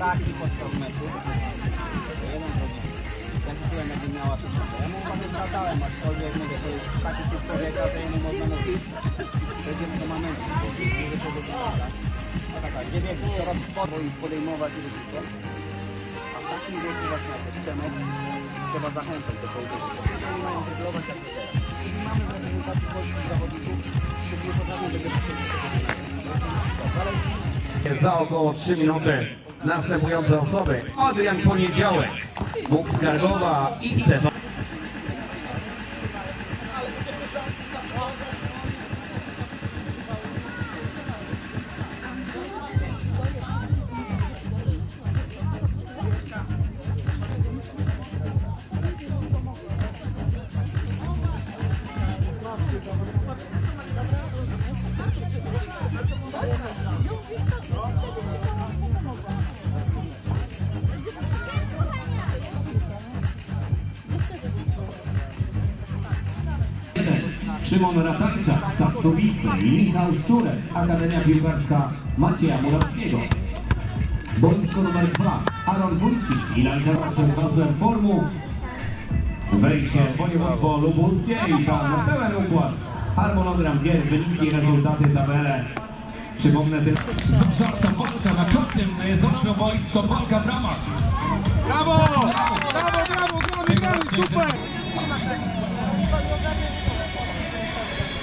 ataque aqui alguma coisa. Eu não vou Tranquilamente não acho um momento fatal. Eu tenho que eu vou atacar. Atacar. Jadi aku cara sport boleh mau bagi itu kan. vai sih dia kira kira następujące osoby. Adrian Poniedziałek, Bóg Skarbowa i Stefan. Szymon Ratajczak, Sapkowice i Michał Szczurek, Akademia Piłkarska Macieja Murawskiego. Boisko numer 2, Aaron Wójcik i Lankarowczym Wazłem Formu. Wejście województwo lubuskie i tam pełen układ. Harmonogram gier, wyniki, rezultaty, tabele. Przypomnę tylko... Żarta walka na kątem z ośmioboisko walka w ramach. Brawo! Brawo, brawo, brawo, gramy, super!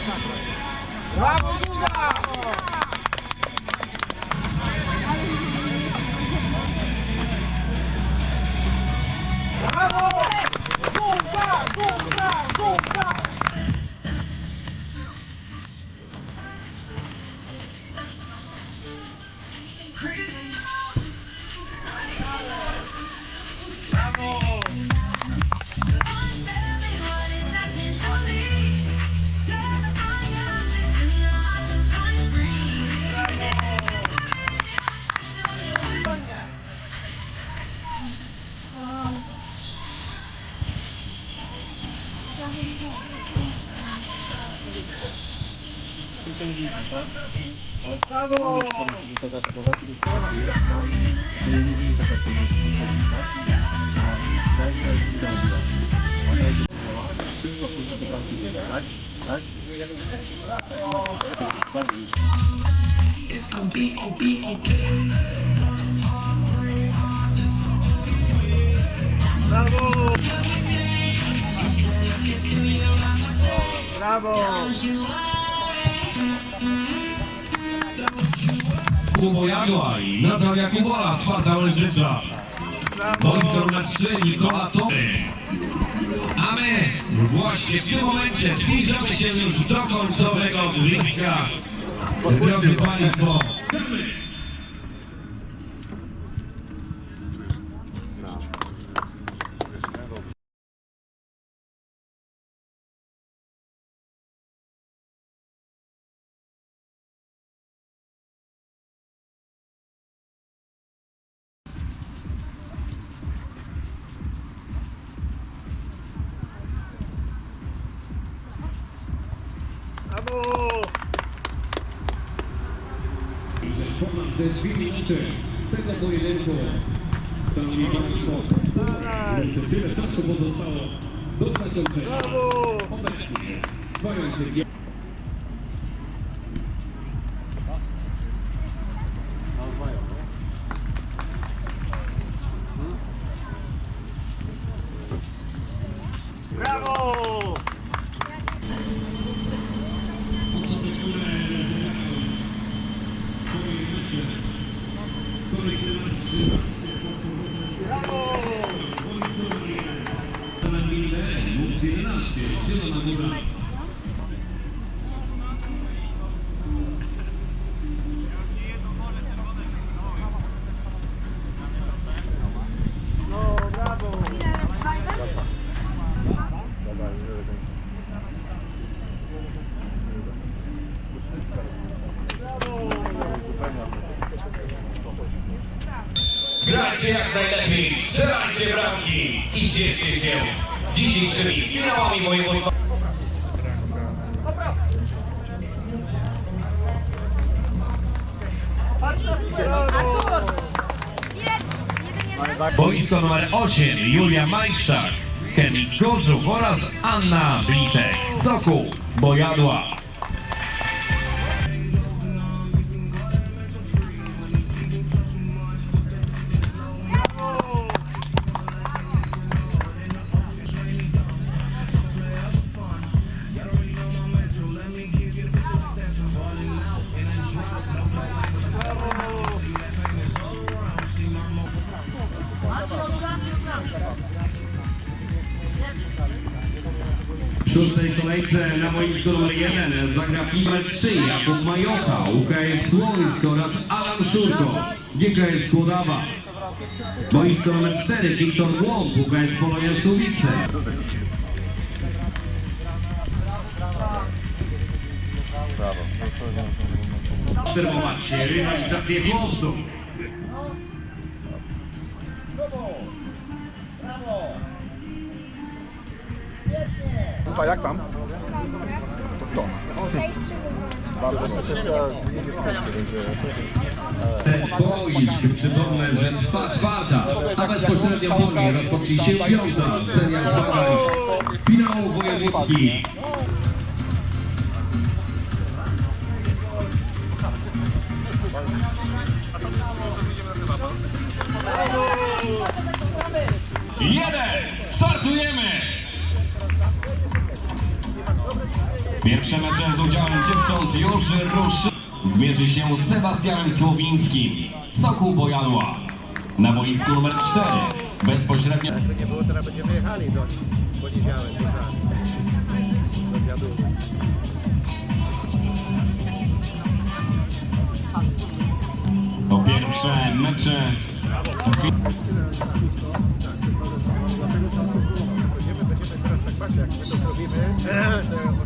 Brawo, Zuza! It's gonna be, oh, be okay. Bravo! Bravo! Kubojadła i Natalia Kubola, Sparta Łężycza. Boisko numer 3, Nikola Tory. A my właśnie w tym momencie zbliżamy się już do końcowego gwizdka. Drodzy Państwo, Ponad te dwie minuty tego pojedynku. Szanowni Państwo, to tyle czasu pozostało do zakończenia. Obecnie. Trwający grajcie jak najlepiej, strzelajcie bramki i cieszcie się dzisiejszymi finałami województwa. Boisko numer 8 Julia Majkszak, Chemik Gorzów oraz Anna Blitek. Sokół Bojadła. Szóstej kolejce na boisku numer 1 zagra numer 3 Jakub Majocha, UKS Słońsk oraz Alan Szurko, GKS Kłodawa. Boisko numer 4 Wiktor Głąb, UKS Polonia Suwice. Obserwować rywalizację chłopców. A jak tam? To. Bardzo się cieszę. boisk. Przypomnę, że trwa czwarta, a bezpośrednio po niej rozpocznie się piąta seria zmagań finału wojewódzki. Jeden! Startujemy! Pierwsze mecze z udziałem dziewcząt już ruszy. Zmierzy się z Sebastianem Słowińskim. Sokół Bojadła. Na boisku numer 4. Bezpośrednio... Nie było, teraz będziemy jechali do poniedziałek. do wiaduku. To pierwsze mecze... Będziemy, będziemy teraz tak patrzeć, jak my to zrobimy,